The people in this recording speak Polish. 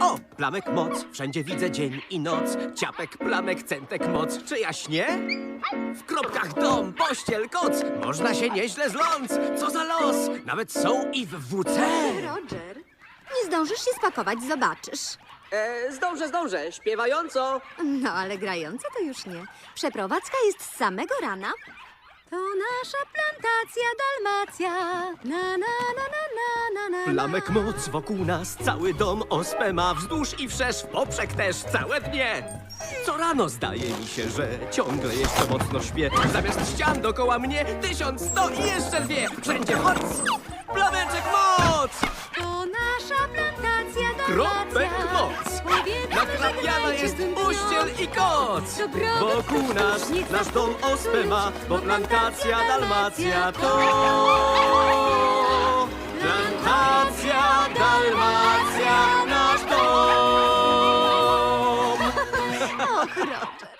O, plamek moc, wszędzie widzę dzień i noc. Ciapek, plamek, centek moc. Czy ja śnię? W kropkach dom, pościel, koc. Można się nieźle zląc. Co za los! Nawet są i w WC. Roger, nie zdążysz się spakować, zobaczysz. E, zdążę, zdążę, śpiewająco. No, ale grające to już nie. Przeprowadzka jest z samego rana. To nasza plantacja Dalmacja. Na, na, na, na, na, na, na. Plamek moc wokół nas, cały dom ospę ma wzdłuż i wszerz, w poprzek też całe dnie. Co rano zdaje mi się, że ciągle jeszcze mocno śpię. Zamiast ścian dokoła mnie tysiąc sto i jeszcze dwie. Wszędzie moc! Plameczek moc! To nasza plantacja Dalmacja. Kropek moc! I koc! Dobrobyt Wokół nas nasz dom ospę ma, bo plantacja Dalmacja to... Plantacja Dalmacja nasz dom! Och, Roger.